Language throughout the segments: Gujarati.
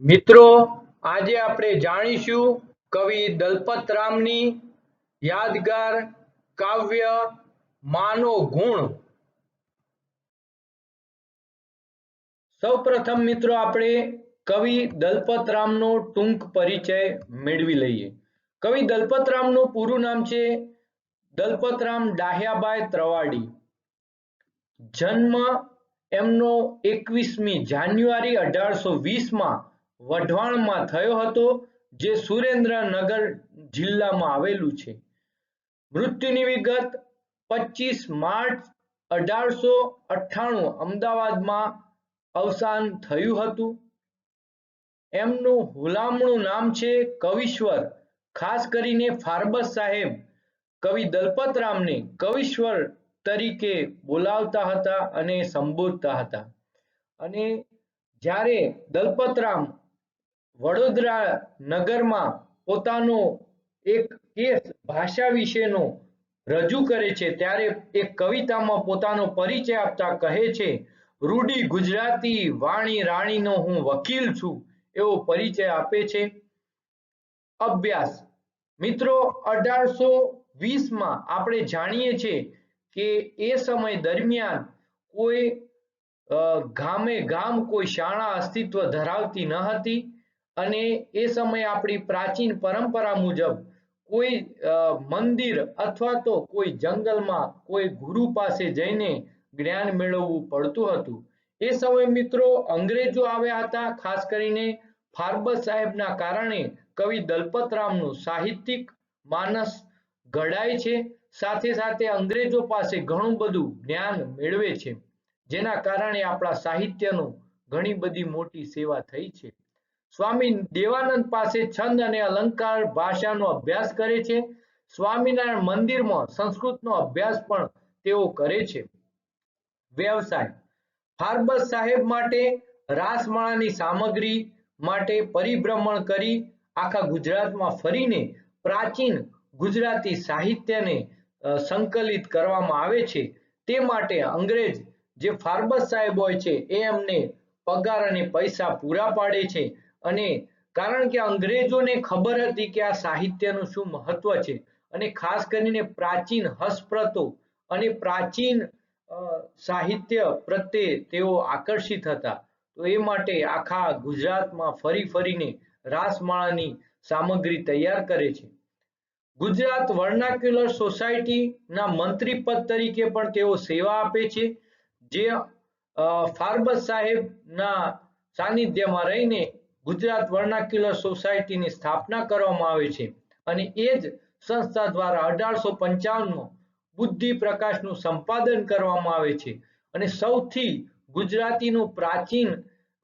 મિત્રો, આજે આપણે જાણીશું કવિ દલપતરામની યાદગાર કાવ્ય માનો ગુણ. સૌપ્રથમ મિત્રો, આપણે કવિ દલપતરામનો ટૂંક પરિચય મેળવી લઈએ. કવિ દલપતરામનું પૂરું નામ છે દલપતરામ ડાહ્યાબાઈ ત્રવાડી. જન્મ એમનો એકવીસમી જાન્યુઆરી અઢારસો વીસમાં વઢવાણમાં થયો હતો, જે સુરેન્દ્રનગર જિલ્લામાં આવેલું છે. મૃત્યુની વિગત પચીસ માર્ચ અઢારસો અઠ્ઠાણું અમદાવાદમાં અવસાન થયું હતું. એમનું હુલામણું નામ છે કવિશ્વર, ખાસ કરીને ફારબસ સાહેબ. કવિ દલપતરામને કવિશ્વર તરીકે બોલાવતા હતા અને સંબોધતા હતા. અને જ્યારે દલપતરામ વડોદરા નગરમાં પોતાનો એક કેસ ભાષા વિશેનો રજૂ કરે છે. ત્યારે એક કવિતામાં પોતાનો પરિચય આપતા કહે છે, રૂડી ગુજરાતી વાણી રાણીનો હું વકીલ છું એવો પરિચય આપે છે. અભ્યાસ. મિત્રો, અઢારસો વીસમાં આપણે જાણીએ છીએ કે એ સમય દરમિયાન કોઈ ગામે ગામ કોઈ શાળા અસ્તિત્વ ધરાવતી ન હતી. અને એ સમયે આપણી પ્રાચીન પરંપરા મુજબ કોઈ મંદિર અથવા તો કોઈ જંગલમાં કોઈ ગુરુ પાસે જઈને જ્ઞાન મેળવવું પડતું હતું. એ સમયે મિત્રો અંગ્રેજો આવ્યા હતા, ખાસ કરીને ફાર્બસ સાહેબના કારણે કવિ દલપતરામનું સાહિત્યિક માનસ ઘડાય છે. સાથે સાથે અંગ્રેજો પાસે ઘણું બધું જ્ઞાન મેળવે છે, જેના કારણે આપણા સાહિત્યનું ઘણી બધી મોટી સેવા થઈ છે. સ્વામી દેવાનંદ પાસે છંદ અને અલંકાર ભાષાનો અભ્યાસ કરે છે. સ્વામિનારાયણ મંદિરમાં સંસ્કૃતનો અભ્યાસ પણ તેઓ કરે છે. વ્યવસાય. ફારબસ સાહેબ માટે રાસમાળાની સામગ્રી માટે પરિભ્રમણ કરી આખા ગુજરાતમાં ફરીને પ્રાચીન ગુજરાતી સાહિત્યને સંકલિત કરવામાં આવે છે. તે માટે અંગ્રેજ જે ફાર્બસ સાહેબ હોય છે, એ એમને પગાર અને પૈસા પૂરા પાડે છે. અને કારણ કે અંગ્રેજોને ખબર હતી કે આ સાહિત્યનું શું મહત્વ છે અને ખાસ કરીને પ્રાચીન હસ્પ્રતો અને પ્રાચીન સાહિત્ય પ્રત્યે તેઓ આકર્ષિત હતા. તો એ માટે આખા ગુજરાતમાં ફરી ફરીને રાસમાળાની સામગ્રી તૈયાર કરે છે. ગુજરાત વર્નાક્યુલર સોસાયટીના મંત્રી પદ તરીકે પણ તેઓ સેવા આપે છે, જે ફાર્બસ સાહેબના સાનિધ્યમાં રહીને ગુજરાત વર્નાક્યુલર સોસાયટીની સ્થાપના કરવામાં આવી છે અને એ જ સંસ્થા દ્વારા અઢારસો પંચાવનમાં બુદ્ધિ પ્રકાશનું સંપાદન કરવામાં આવે છે અને સૌથી ગુજરાતીનું પ્રાચીન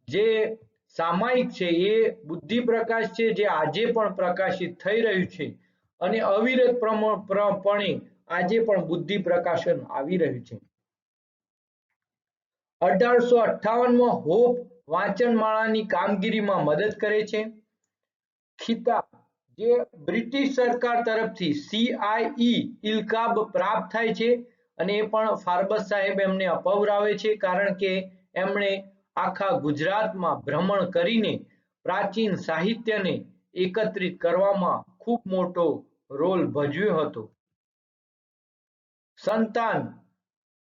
જે સામાયિક છે એ બુદ્ધિ પ્રકાશ છે જે આજે પણ પ્રકાશિત થઈ રહ્યું છે અને અવિરત પ્રમ- આજે પણ બુદ્ધિ પ્રકાશન આવી રહ્યું છે. અઢારસો અઠ્ઠાવનમાં હોપ વાંચનમાળાની કામગીરીમાં મદદ કરે છે. ખિતાબ, જે બ્રિટિશ સરકાર તરફથી સીઆઈઈ ઇલકાબ પ્રાપ્ત થાય છે અને એ પણ ફારબસ સાહેબ એમને અપવરાવે છે કારણ કે એમણે આખા ગુજરાતમાં ભ્રમણ કરીને પ્રાચીન સાહિત્યને એકત્રિત કરવામાં ખૂબ મોટો રોલ ભજવ્યો હતો. સંતાન,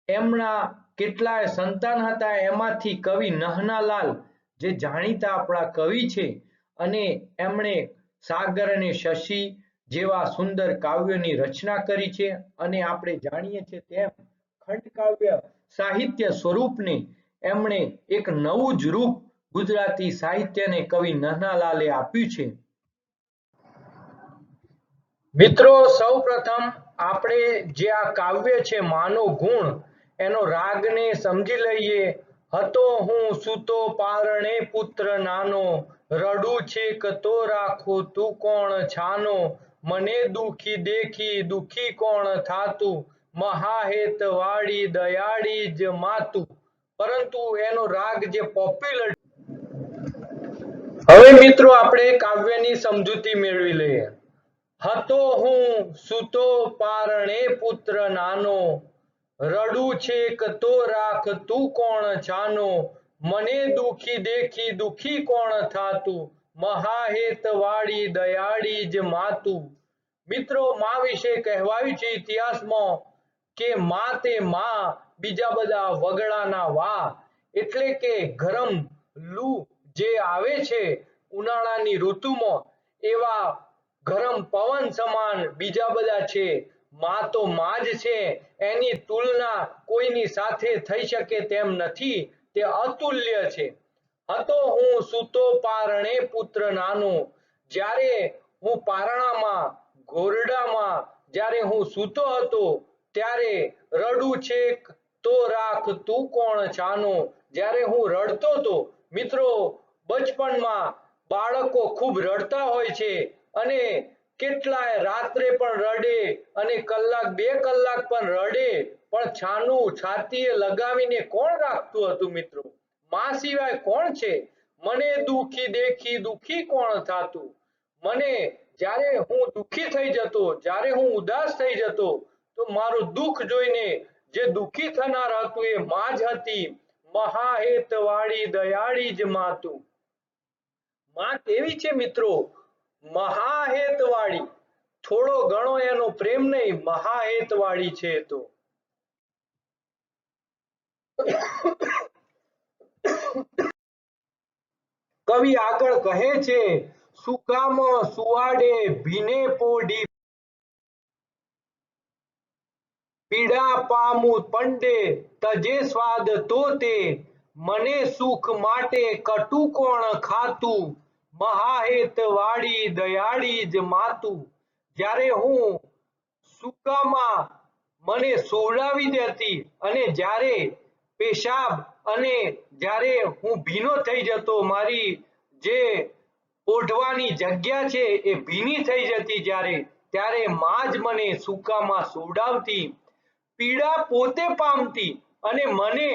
એમના કેટલાય સંતાન હતા એમાંથી કવિ નહનાલાલ, જે જાણીતા આપણા કવિ છે અને એમણે સાગર અને શશી જેવા સુંદર કાવ્યોની રચના કરી છે અને આપણે જાણીએ છીએ તેમ ખંડકાવ્ય સાહિત્ય સ્વરૂપને એમણે એક નવું જ રૂપ ગુજરાતી સાહિત્યને કવિ નહનાલાલે આપ્યું છે. મિત્રો, સૌપ્રથમ આપણે જે આ કાવ્ય છે માનો ગુણ એનો રાગને સમજી લઈએ. હતો હું સૂતો પારણે પુત્ર નાનો. રડું છે કતો રાખો? તું કોણ છાનો? મને દુખી દેખી, દુખી કોણ થાતું? મહાહેત વાળી દયાળી જ માતું. પરંતુ એનો રાગ જે પોપ્યુલર હવે મિત્રો આપણે કાવ્યની સમજૂતી મેળવી લઈએ. હતો હું સૂતો પારણે પુત્ર નાનો. રડું છે તો રાખ, તું કોણ જાનો? મને દુખી દેખી, દુખી કોણ થાતું? મહાહેત વાળી દયાળી જ માતું. મિત્રો, માં વિશે કહેવાયું છે ઇતિહાસમાં કે મા તે મા, બીજા બધા વગડાના વા. એટલે કે ગરમ લૂ જે આવે છે ઉનાળાની ઋતુમાં, એવા ગરમ પવન સમાન બીજા બધા છે. માં તો માં જ છે. એની તુલના કોઈની સાથે થઈ શકે તેમ નથી. તે અતુલ્ય છે. હતો હું સૂતો પારણે પુત્ર નાનો. જ્યારે હું પારણામાં, ઘોરડામાં જ્યારે હું સૂતો હતો, ત્યારે રડું છેક તો રાખ, તું કોણ છાનો? જ્યારે હું રડતો હતો, મિત્રો, બચપણમાં બાળકો ખૂબ રડતા હોય છે અને કેટલાય રાત્રે પણ રડે અને કલાક બે કલાક પણ રડે, પણ છાનું છાતીએ લગાવીને કોણ રાખતું હતું મિત્રો? માં સિવાય કોણ છે? મને દુખી દેખી દુખી કોણ થાતું? મને જ્યારે હું દુખી થઈ જતો, જ્યારે હું ઉદાસ થઈ જતો, તો મારું દુઃખ જોઈને જે દુખી થનાર હતું એ માં જ હતી. મહાહેત વાળી દયાળી જ માતું. માં કેવી છે મિત્રો? મહાહેત વાળી થોડો ઘણો એનો પ્રેમ નહીં મહાહેત વાળી છે તો. કવિ આગળ કહે છે સુકામ સુવાડે ભીને પોડી પીડા પામું પંડે, તજે સ્વાદ તો તે મને સુખ માટે કટુ કોણ ખાતું? મહાહેત વાળી દયાળી જ માતું. જ્યારે હું સુકામાં મને સોવડાવી દેતી અને જ્યારે પેશાબ અને જ્યારે હું ભીનો થઈ જતો, મારી જે ઓઢવાની જગ્યા છે એ ભીની થઈ જતી જ્યારે, ત્યારે માં જ મને સૂકામાં સુવડાવતી, પીડા પોતે પામતી અને મને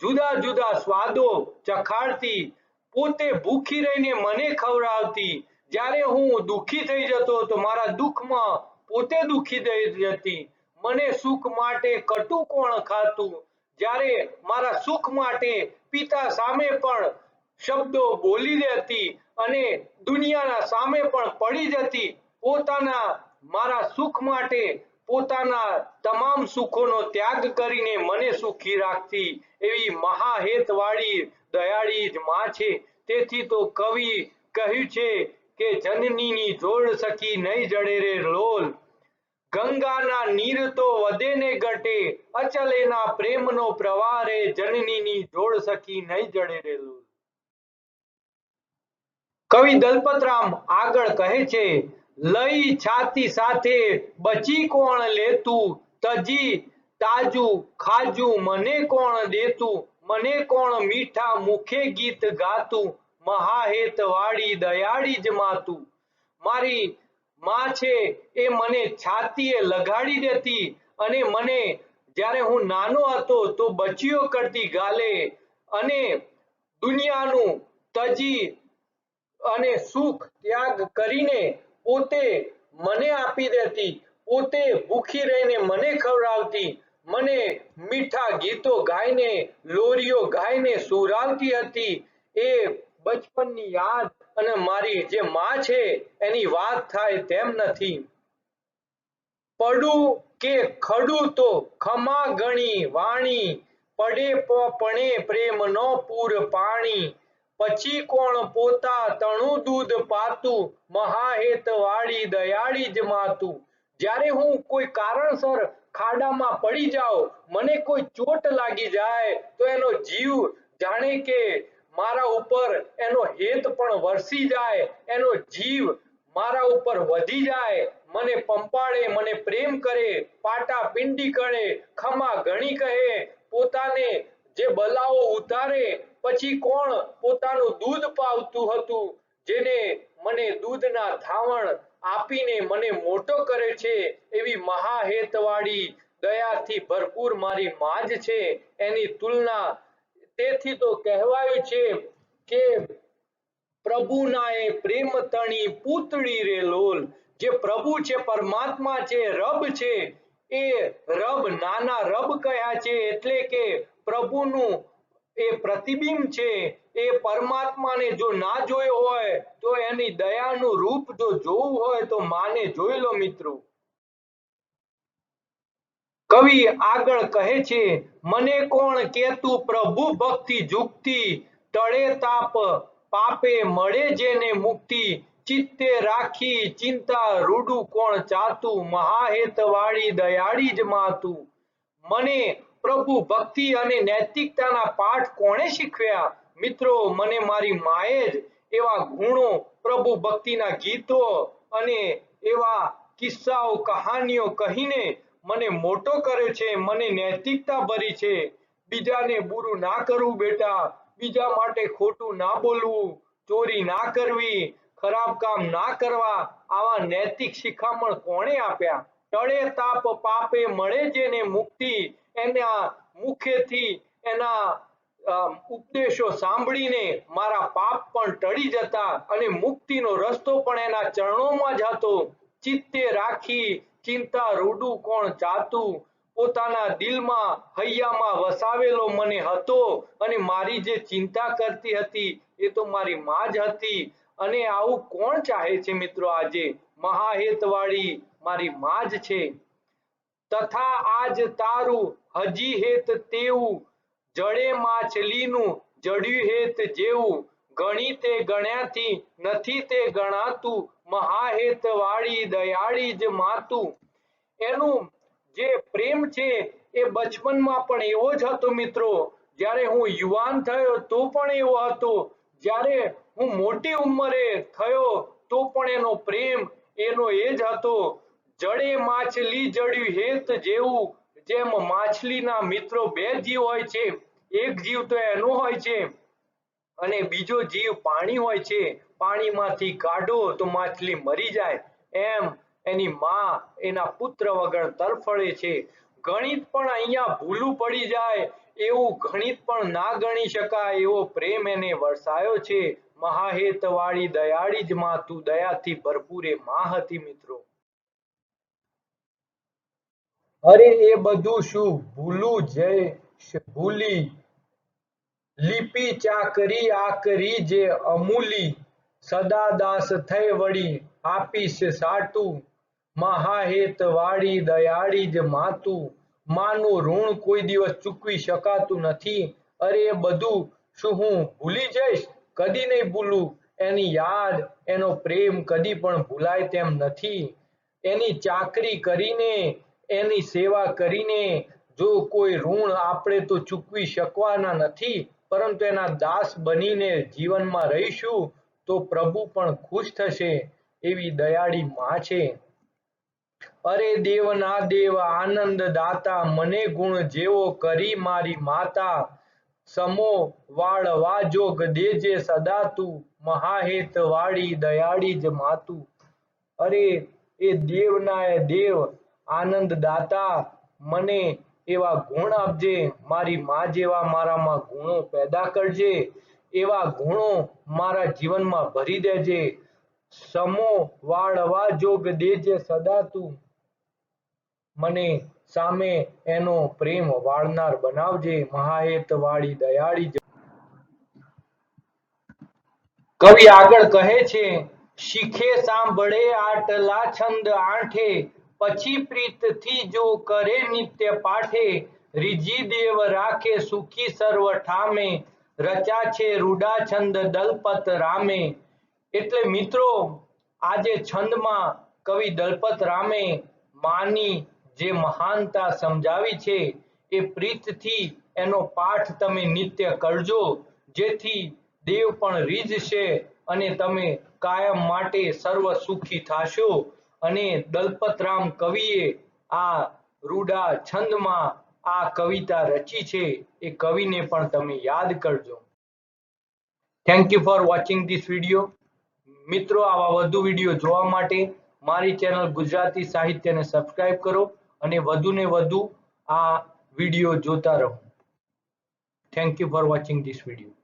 જુદા જુદા સ્વાદો ચખાડતી પોતે ભૂખી રહીને મને ખવડાવતી. જ્યારે હું દુખી થઈ જતો તો મારા દુઃખમાં પોતે દુખી થઈ જતી. મને સુખ માટે કટુ કોણ ખાતું? જ્યારે મારા સુખ માટે પિતા સામે પણ શબ્દો બોલી દેતી અને દુનિયાના સામે પણ પડી જતી, પોતાના મારા સુખ માટે પોતાના તમામ સુખોનો ત્યાગ કરીને મને સુખી રાખતી. એવી મહાહેત વાળી દયાળી જ માં છે. તેથી તો કવિ કહ્યું છે કે જનનીની જોડ સખી નહીં જડે રે લોલ. ગંગાના નીર તો વધે ને ઘટે અચલ પ્રેમનો પ્રવાહ રે જનનીની જોડ સખી નહીં જડે રે લોલ. કવિ દલપતરામ આગળ કહે છે, લઈ છાતી સાથે બચી કોણ લેતું? તજી, તાજુ, ખાજુ મને કોણ દેતું? મને કોણ મીઠા મુખે ગીત ગાતું? મહાહેત વાળી દયાળી જ માતું. મારી માં છે એ મને છાતીએ લગાડી દેતી અને મને જ્યારે હું નાનો હતો તો બચીઓ કરતી ગાલે અને દુનિયાનું તજી અને સુખ ત્યાગ કરીને પોતે મને આપી દેતી, પોતે ભૂખી રહીને મને ખવડાવતી મને મીઠા ગીતો ગાઈને, લોરીઓ ગાઈને સુરાવતી હતી. એ બચપનની યાદ અને મારી જે માં છે, એની વાત થાય તેમ નથી. પડું કે ખડું તો ખમા ગણી વાણી, પડે પણે પ્રેમ નો પૂર પાણી. પછી કોણ પોતા તણું દૂધ પાતું મહાહેત વાળી દયાળી જ માતું. જ્યારે હું કોઈ કારણસર ખાડામાં પડી જાઓ. મને કોઈ ચોટ લાગી જાય તો એનો જીવ જાણે કે મારા ઉપર એનો હેત પણ વરસી જાય. એનો જીવ મારા ઉપર વધી જાય. મને પંપાળે, મને પ્રેમ કરે, પાટા પિંડી કરે, ખમા ઘણી કહે. પોતાને જે બલાઓ ઉતારે, પછી કોણ પોતાનું દૂધ પાવતું હતું? જેને મને દૂધના ધાવણ આપીને મને મોટો કરે છે એવી મહાહેતવાળી દયાથી ભરપૂર મારી માં જ છે. એની તુલના તેથી તો કહેવાયું છે કે પ્રભુના એ પ્રેમ તણી પૂતળી રે લોલ. જે પ્રભુ છે, પરમાત્મા છે, રબ છે, એ રબ, નાના રબ કયા છે એટલે કે પ્રભુનું એ પ્રતિબિંબ છે. એ પરમાત્માને જો ના જોયો હોય, તો એની દયાનું રૂપ જો જોવું હોય, તો માને જોઈ લો મિત્રો. કવિ આગળ કહે છે, મને કોણ કેતું પ્રભુ ભક્તિ જુક્તિ તળે તાપ પાપે મળે જેને મુક્તિ, ચિત્તે રાખી ચિંતા રૂડું કોણ ચાતું મહાહેત વાળી દયાળી જ માતું. મને પ્રભુ ભક્તિ અને નૈતિકતાના પાઠ કોણે શીખવ્યા? મિત્રો, મને મારી માએ જ એવા ગુણો પ્રભુ ભક્તિના ગીતો અને એવા કિસ્સાઓ, કહાનીઓ કહીને મને મોટો કર્યો છે, મને નૈતિકતા ભરી છે. બીજાને બુરું ના કરવું બેટા, બીજા માટે ખોટું ના બોલવું, ચોરી ના કરવી, ખરાબ કામ ના કરવા, આવા નૈતિક શિખામણ કોણે આપ્યા? ટળે તાપ પાપે મળે જેને મુક્તિ, એના મુખેથી એના ઉપદેશો સાંભળીને મારા પાપ પણ ટળી જતા અને મુક્તિનો રસ્તો પણ એના ચરણોમાં જ ચિત્તે રાખી ચિંતા રૂડું કોણ જાતું, પોતાના દિલમાં હૈયામાં વસાવેલો મને હતો અને મારી જે ચિંતા કરતી હતી એ તો મારી માં જ હતી. અને આવું કોણ ચાહે છે મિત્રો આજે? મહાહેતવાળી મારી માં જ છે. તથા આજ તારું હજી હેત તેવું જડે માછલીનું જડ્યું હેત જેવું ગણીતે ગણ્યાથી નથી તે ગણાતું મહાહેત વાળી દયાળી જ માતું. એનું જે પ્રેમ છે એ બચપનમાં પણ એવો જ હતો મિત્રો. જ્યારે હું યુવાન થયો તો પણ એવો હતો. જ્યારે હું મોટી ઉંમરે થયો તો પણ એનો પ્રેમ એનો એ જ હતો. જડે માછલી જડ્યું હેત જેવું જેમ માછલીના મિત્રો બે જીવ હોય છે, એક જીવ તો એનો હોય છે અને બીજો જીવ પાણી હોય છે. પાણીમાંથી કાઢો તો માછલી મરી જાય. એમ એની માં એના પુત્ર વગર તરફડે છે. ગણિત પણ અહીંયા ભૂલું પડી જાય. એવું ગણિત પણ ના ગણી શકાય. એવો પ્રેમ એને વરસાયો છે. મહાહેત વાળી દયાળી જ માં તું દયાથી ભરપૂર એ માં હતી મિત્રો. અરે એ બધું શું ભૂલું જય ભૂલી. લિપિ ચાકરી આકરી જે અમૂલી. સદા દાસ થઈ વળી આપીશ સાટું. મહાહેત વાળી દયાળી જ માતું. માનું ઋણ કોઈ દિવસ ચૂકવી શકાતું નથી. અરે એ બધું શું હું ભૂલી જઈશ? કદી નહીં ભૂલું. એની યાદ, એનો પ્રેમ કદી પણ ભૂલાય તેમ નથી. એની ચાકરી કરીને એની સેવા કરીને જો કોઈ ઋણ આપણે તો ચૂકવી શકવાના નથી, પરંતુ એના દાસ બનીને જીવનમાં રહીશું, તો પ્રભુ પણ ખુશ થશે એવી દયાળી માં છે. અરે દેવના દેવ, આનંદ દાતા, મને ગુણ જેવો કરી મારી માતા. સમો વાળવા જોગ દેજે સદા તું મહાહેત વાળી દયાળી જ માતું. અરે એ દેવના એ દેવ આનંદ દાતા મને એવા ગુણ આપજે, મારી માં જેવા મારામાં ગુણો પેદા કરજે, એવા ગુણો મારા જીવનમાં ભરી દેજે. સમો વાળવા જોગ દેજે સદા તું. મને સામે એનો પ્રેમ વાળનાર બનાવજે મહાહેત વાળી દયાળી કવિ આગળ કહે છે, શીખે સાંભળે આટલા છંદ આઠે પછી પ્રીતથી જો કરે નિત્ય પાઠે રીજી દેવ રાખે સુખી સર્વ ઠામે, રચા છે રૂડા છંદ દલપત રામે. એટલે મિત્રો, આજે છંદમાં કવિ દલપત રામે માની જે મહાનતા સમજાવી છે, એ પ્રીતથી એનો પાઠ તમે નિત્ય કરજો, જેથી દેવ પણ રીઝશે અને તમે કાયમ માટે સર્વ સુખી થાશો. અને દલપતરામ કવિએ આ રૂડા છંદમાં આ કવિતા રચી છે. એ કવિને પણ તમે યાદ કરજો. Thank you for watching this video મિત્રો, આવા વધુ વીડિયો જોવા માટે મારી ચેનલ ગુજરાતી સાહિત્યને સબસ્ક્રાઇબ કરો અને વધુને વધુ આ વીડિયો જોતા રહો. Thank you for watching this video